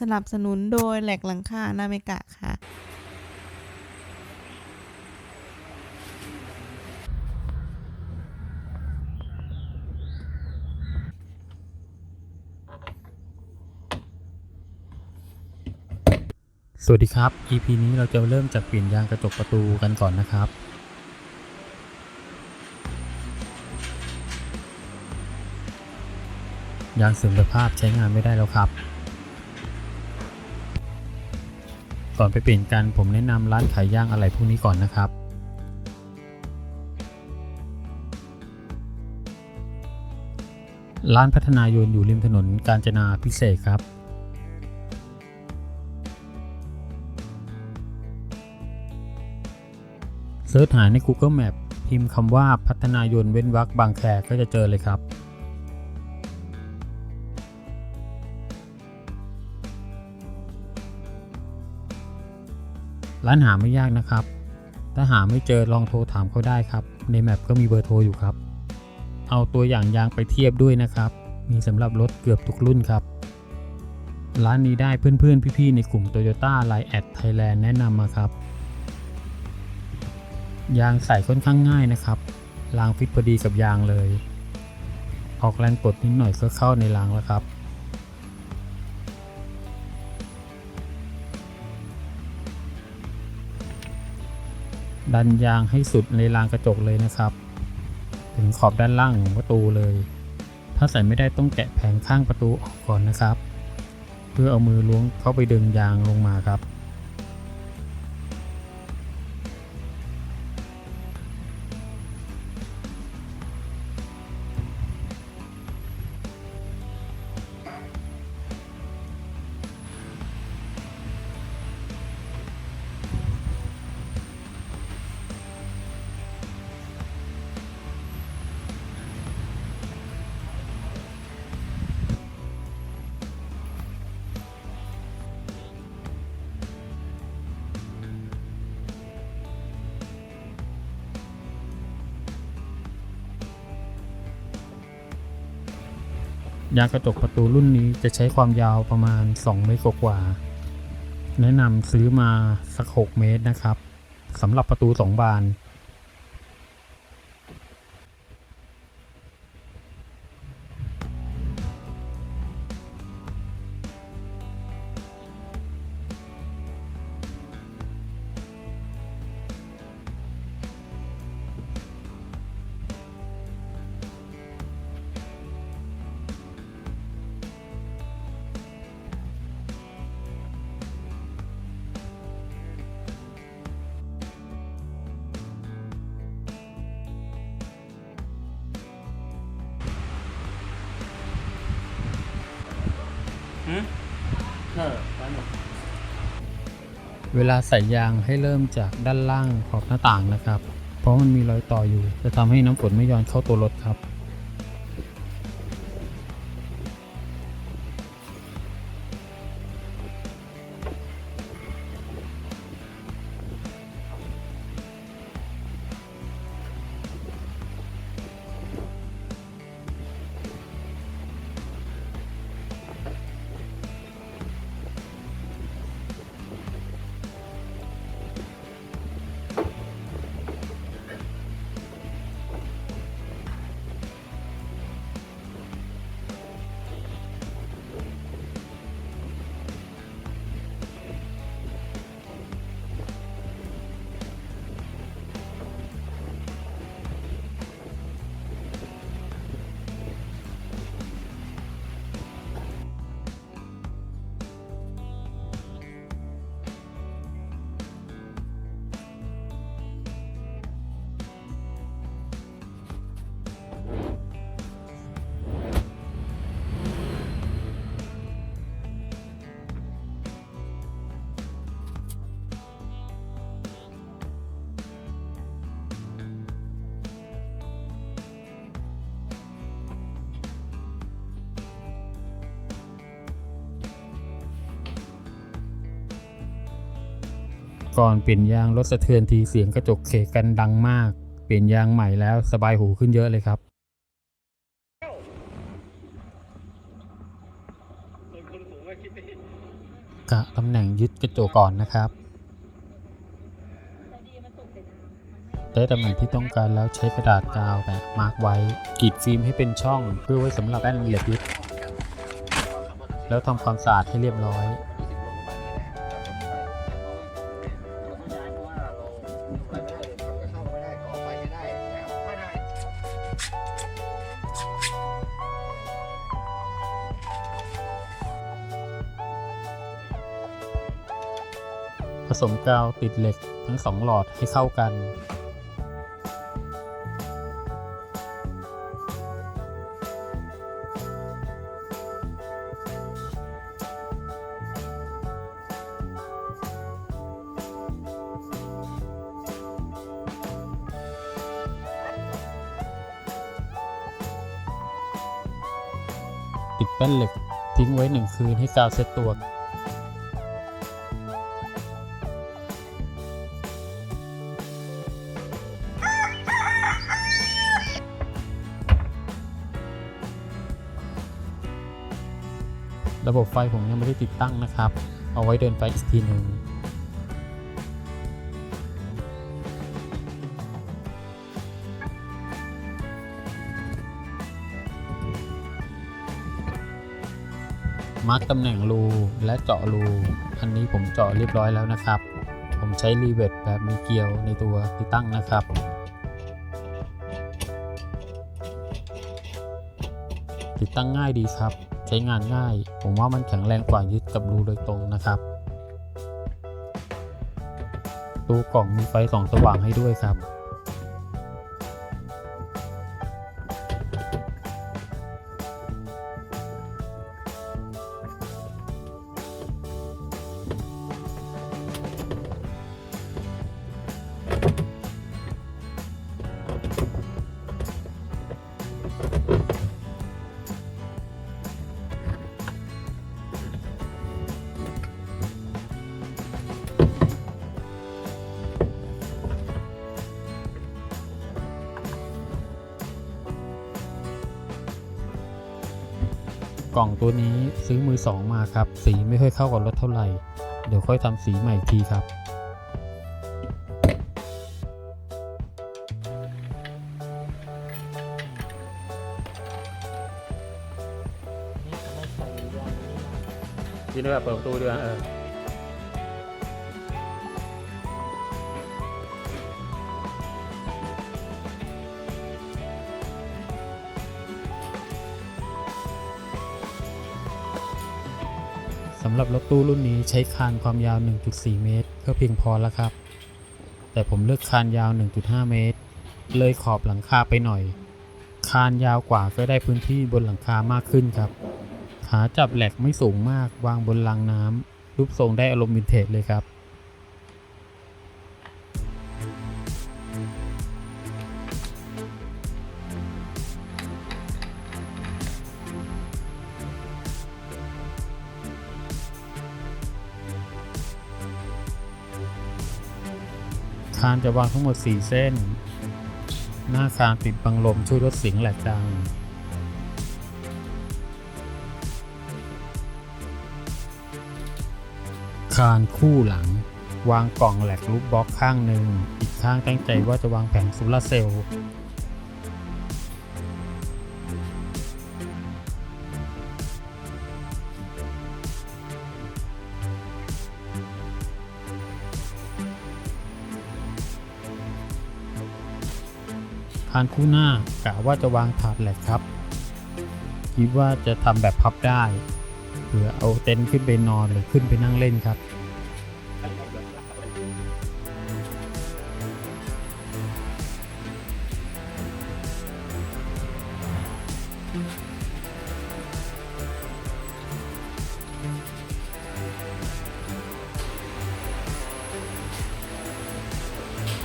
สนับสนุนโดยแหลกหลังคานาเมกะค่ะ สวัสดีครับ EP นี้เราจะเริ่มจากเปลี่ยนยางกระจกประตูกันก่อนนะครับยางเสื่อมสภาพใช้งานไม่ได้แล้วครับ ก่อนไปเปลี่ยนกันผมแนะนำร้านขายย่างอะไรพวกนี้ก่อนนะครับร้านพัฒนายน์อยู่ริมถนนกาญจนาพิเศษครับ เสิร์ชหาใน Google Map พิมพ์คำว่าพัฒนายน์เว้นวรรคบางแคก็จะเจอเลยครับ ร้านหาไม่ยากนะครับ ถ้าหาไม่เจอลองโทรถามเขาได้ครับ ในแมปก็มีเบอร์โทรอยู่ครับ เอาตัวอย่างยางไปเทียบด้วยนะครับ มีสำหรับรถเกือบทุกรุ่นครับ ร้านนี้ได้เพื่อนๆ พี่ๆ ในกลุ่ม Toyota Line at Thailand แนะนำมาครับ ยางใส่ค่อนข้างง่ายนะครับ รางฟิตพอดีกับยางเลย ออกแรงกดนิดหน่อยก็เข้าในรางแล้วครับ ดันยางให้สุดในรางกระจกเลยนะครับ ถึงขอบด้านล่างของประตูเลย ถ้าใส่ไม่ได้ต้องแกะแผงข้างประตูออกก่อนนะครับ เพื่อเอามือล้วงเข้าไปดึงยางลงมาครับ ยางกระจกประตูรุ่นนี้จะใช้ความยาวประมาณ 2 เมตรกว่า แนะนำซื้อมาสัก 6 เมตรนะครับสำหรับประตู 2 บาน เวลาใส่ยางให้เริ่มจากด้านล่างขอบหน้าต่างนะครับ เพราะมันมีรอยต่ออยู่ จะทำให้น้ำฝนไม่ย้อนเข้าตัวรถครับ ก่อนเปลี่ยนยางรถสะเทือนทีเสียงกระจกเขกกันดังมาก เปลี่ยนยางใหม่แล้วสบายหูขึ้นเยอะเลยครับ กะตำแหน่งยึดกระจกก่อนนะครับ ได้ตำแหน่งที่ต้องการแล้วใช้กระดาษกาวแปะมาร์กไว้กรีดฟิล์มให้เป็นช่อง เพื่อไว้สำหรับแป้นเหล็กยึด แล้วทำความสะอาดให้เรียบร้อย สมกาวติดเหล็กทั้งสองหลอดให้เข้ากัน ติดแป้นเหล็กทิ้งไว้หนึ่งคืนให้กาวเซ็ตตัว ระบบไฟผมยังไม่ได้ติดตั้งนะครับ เอาไว้เดินไฟอีกทีหนึ่งมาร์กตำแหน่งรูและเจาะรู อันนี้ผมเจาะเรียบร้อยแล้วนะครับ ผมใช้รีเวทแบบมีเกลียวในตัวติดตั้งนะครับ ติดตั้งง่ายดีครับ ใช้งานง่าย ผมว่ามันแข็งแรงกว่ายึดกับรูโดยตรงนะครับตู้กล่องมีไฟส่องสว่างให้ด้วยครับ กล่องตัวนี้ซื้อมือสองมาครับ สีไม่ค่อยเข้ากับรถเท่าไหร่ เดี๋ยวค่อยทำสีใหม่อีกทีครับยินดีแบบเปิดประตูด้วยเออ สำหรับรถตู้รุ่นนี้ใช้คานความยาว 1.4 เมตร ก็เพียงพอแล้วครับ แต่ผมเลือกคานยาว 1.5 เมตร เลยขอบหลังคาไปหน่อย คานยาวกว่าก็ได้พื้นที่บนหลังคามากขึ้นครับ ขาจับแหลกไม่สูงมากวางบนรางน้ำรูปทรงได้อารมณ์วินเทจเลยครับ คานจะวางทั้งหมด 4 เส้น หน้าคานติดบังลมช่วยลดเสียงแหลกดังคานคู่หลัง วางกล่องแหลกรูปบล็อกข้างหนึ่ง อีกข้างตั้งใจว่าจะวางแผงโซลาเซลล์านคู่หน้ากะว่าจะวางถาดแหลกครับ คิดว่าจะทำแบบพับได้เผื่อเอาเต็นท์ขึ้นไปนอนหรือขึ้นไปนั่งเล่นครับ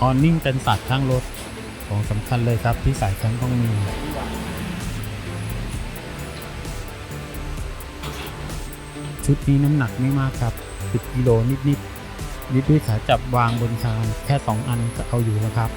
ออนนิ่งกันสัตว์ข้างรถ ของสำคัญเลยครับที่สายแคมต้องมีชุดนี้น้ำหนักไม่มากครับ 10กิโลนิดๆนิดด้วยขาจับวางบนคานแค่ 2 อันก็เอาอยู่แล้วครับ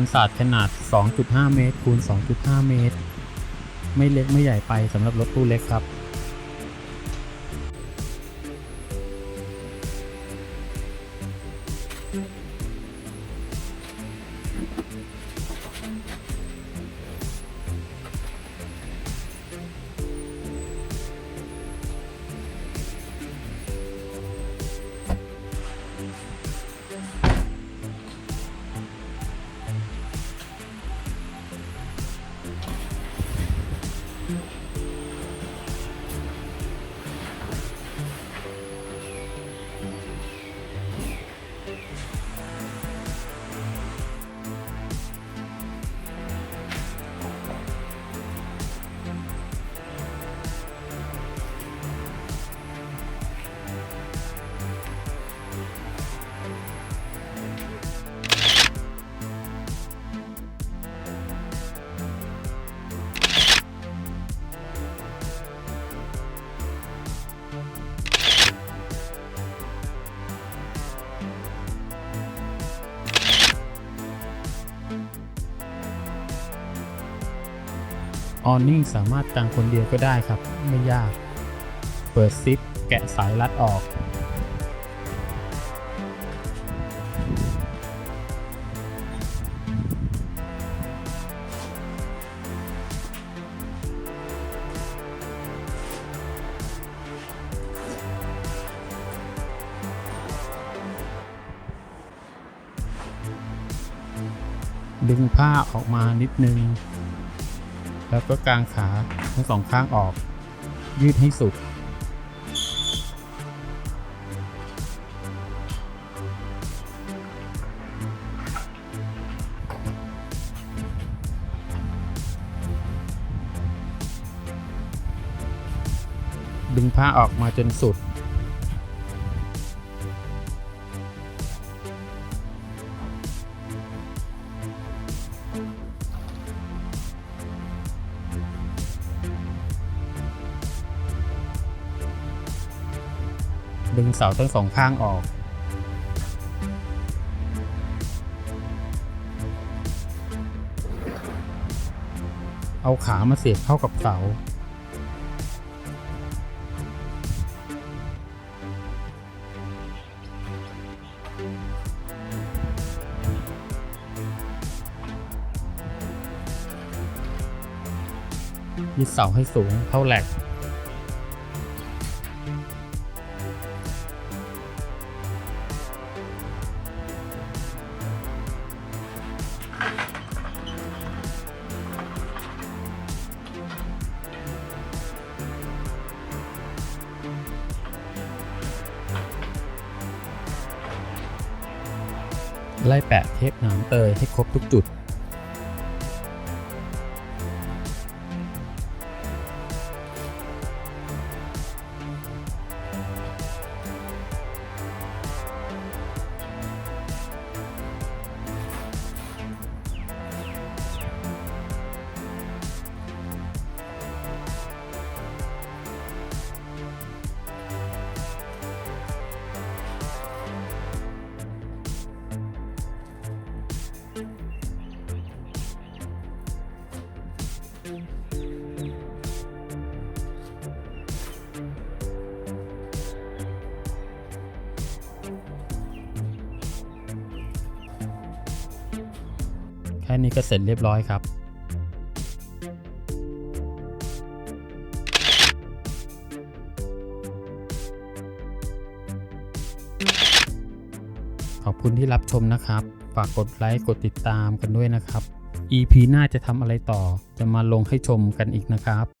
นศาสตร์ขนาด 2.5 เมตรคูณ 2.5 เมตร ไม่เล็กไม่ใหญ่ไปสำหรับรถตู้เล็กครับ ออนนิ่งสามารถกางคนเดียวก็ได้ครับ ไม่ยาก เปิดซิปแกะสายรัดออก ดึงผ้าออกมานิดนึง แล้วก็กางขาทั้งสองข้างออก ยืดให้สุด ดึงผ้าออกมาจนสุด เสาทั้งสองข้างออก เอาขามาเสียบเข้ากับเสายึดเสาให้สูงเท่าแหลก ไล่แปะเทปหนามเตยให้ครบทุกจุด ค่นี้ก็เสร็จเรียบร้อยครับ ขอบคุณที่รับชมนะครับ ฝากกดไลค์กดติดตามกันด้วยนะครับ EP หน้าจะทำอะไรต่อจะมาลงให้ชมกันอีกนะครับ